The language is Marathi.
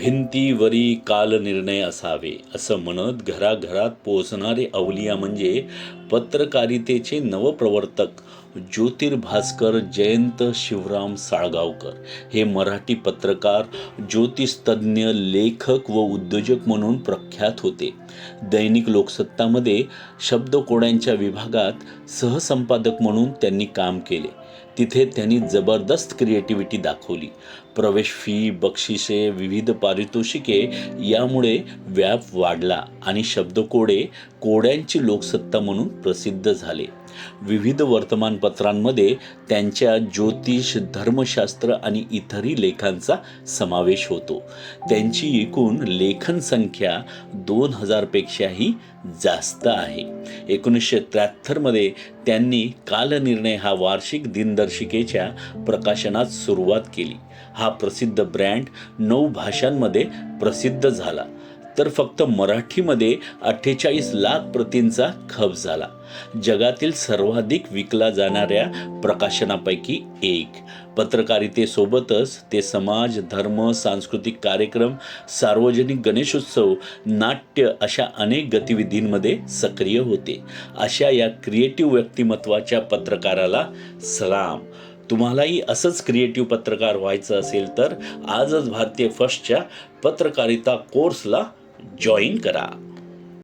भिंतीवरी कालनिर्णय असावे असं म्हणत घराघरात पोहोचणारे अवलिया म्हणजे पत्रकारितेचे नवप्रवर्तक ज्योतिर्भास्कर जयंत शिवराम साळगावकर. हे मराठी पत्रकार ज्योतिषतज्ज्ञ लेखक व उद्योजक म्हणून प्रख्यात होते. दैनिक लोकसत्तामध्ये शब्दकोड्यांच्या विभागात सहसंपादक म्हणून त्यांनी काम केले. तिथे त्यांनी जबरदस्त क्रिएटिव्हिटी दाखवली. प्रवेश फी बक्षिसे विविध पारितोषिके यामुळे व्याप वाढला आणि शब्दकोडे कोड्यांची लोकसत्ता म्हणून प्रसिद्ध झाले. विविध वर्तमानपत्रांमध्ये त्यांच्या ज्योतिष धर्मशास्त्र आणि इतरही लेखांचा समावेश होतो. त्यांची एकूण लेखन संख्या दोन हजारपेक्षाही जास्त आहे. एकोणीसशे त्र्याहत्तरमध्ये त्यांनी कालनिर्णय हा वार्षिक दिनदर्शिकेच्या प्रकाशनात सुरुवात केली. हा प्रसिद्ध ब्रँड नऊ भाषांमध्ये प्रसिद्ध झाला. तर फक्त मराठीमध्ये अठ्ठेचाळीस लाख प्रतींचा खप झाला. जगातील सर्वाधिक विकला जाणाऱ्या प्रकाशनापैकी एक. पत्रकारितेसोबतच ते समाज धर्म सांस्कृतिक कार्यक्रम सार्वजनिक गणेशोत्सव नाट्य अशा अनेक गतिविधींमध्ये सक्रिय होते. अशा या क्रिएटिव्ह व्यक्तिमत्वाच्या पत्रकाराला सलाम. तुम्हालाही असंच क्रिएटिव्ह पत्रकार व्हायचं असेल तर आजच भारतीय फर्स्टच्या पत्रकारिता कोर्सला जॉईन करा.